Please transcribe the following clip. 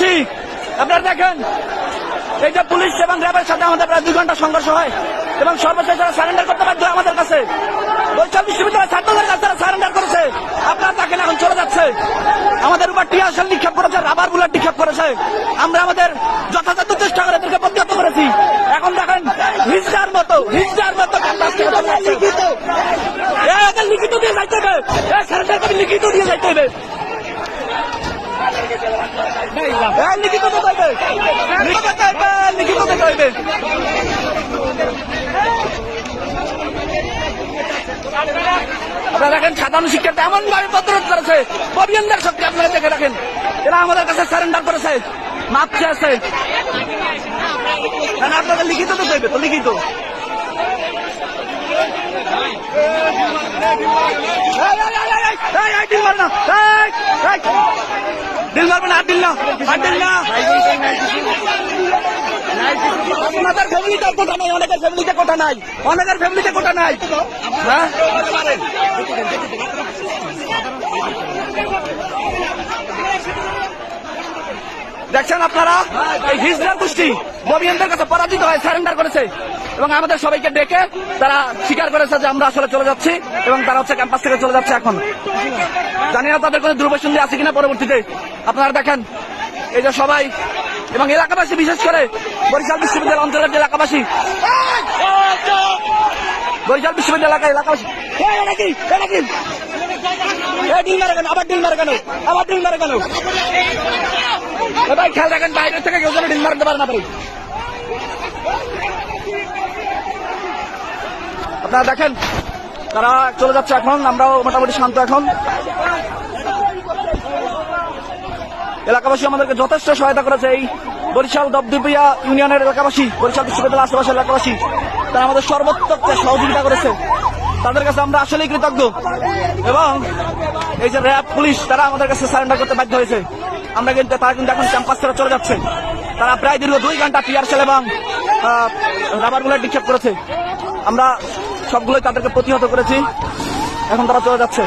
করছি আপনারা দেখেন, এই যে পুলিশ এবং র্যাবের সাথে আমাদের প্রায় দুই ঘণ্টা সংঘর্ষ হয় এবং সর্বশেষ তারা সারেন্ডার করতে বাধ্য আমাদের কাছে বৈশাল বিশ্ববিদ্যালয়ের ছাত্রদের কাছে তারা সারেন্ডার করেছে। আপনারা তাকে এখন চলে যাচ্ছে। আমাদের উপর টিয়াশাল নিক্ষেপ করেছে রাবার বুলেট নিক্ষেপ করেছে। আমরা আমাদের যথাযথ চেষ্টা করে এদেরকে প্রতিহত করেছি। এখন দেখেন, হিজড়ার মতো হিজড়ার মতো যাচ্ছে। লিখিত দিয়ে যাইতে হবে। লিখিত দিয়ে যাইতে হবে। হ্যাঁ, লিখিত লিখিত আপনারা দেখেন সাধারণ শিক্ষার্থী এমন ভাবে প্রতিরোধ করেছে পবিয়নদের শক্তি আপনারা দেখে রাখেন এরা আমাদের কাছে সারেন্ডার করেছে মাপ না, আপনাদের লিখিত তো হইবে তো লিখিত এই, এই। ডিল মারবে না আর ডিল না ডিল না আপনাদের ফ্যামিলিতে কোটা নাই, অনেকের ফ্যামিলিতে কোটা নাই, অনেকের ফ্যামিলিতে কোটা নাই। হ্যাঁ? দেখছেন আপনারা? এই হিজড়া গোষ্ঠী ববিয়ানদের কাছে পরাজিত হয়ে সারেন্ডার করেছে। এবং আমাদের সবাইকে ডেকে তারা স্বীকার করেছে যে আমরা আসলে চলে যাচ্ছি। এবং তারা হচ্ছে ক্যাম্পাস থেকে চলে যাচ্ছে এখন। জানি না তাদের কোনো দুর্বসন্ধি আছে কিনা পরবর্তীতে। আপনারা দেখেন, এই যে সবাই এবং এলাকাবাসী বিশেষ করে বরিশাল বিশ্ববিদ্যালয় অঞ্চলের এলাকাবাসী। বরিশাল বিশ্ববিদ্যালয় এলাকা এলাকাবাসী কেন? আবার কেন? আবার কেন? খেয়াল থেকে কেউ যেন ডিল মারতে পারে না আপনারা দেখেন তারা চলে যাচ্ছে এখন, আমরাও মোটামুটি শান্ত এখন। এলাকাবাসী আমাদেরকে যথেষ্ট সহায়তা করেছে এই বরিশাল দবদুপিয়া ইউনিয়নের এলাকাবাসী, বরিশাল বিশ্ববিদ্যালয় আশেপাশের এলাকাবাসী। তারা আমাদের সর্বোত্তক সহযোগিতা করেছে। তাদের কাছে আমরা আসলেই কৃতজ্ঞ। এবং এই যে র্যাব, পুলিশ, তারা আমাদের কাছে সারেন্ডার করতে বাধ্য হয়েছে। আমরা কিন্তু, তারা কিন্তু এখন ক্যাম্পাস থেকে চলে যাচ্ছে। তারা প্রায় দীর্ঘ দুই ঘণ্টা টিয়ার সেল এবং রাবার বুলেট নিক্ষেপ করেছে। আমরা সবগুলোই তাদেরকে প্রতিহত করেছি। এখন তারা চলে যাচ্ছে।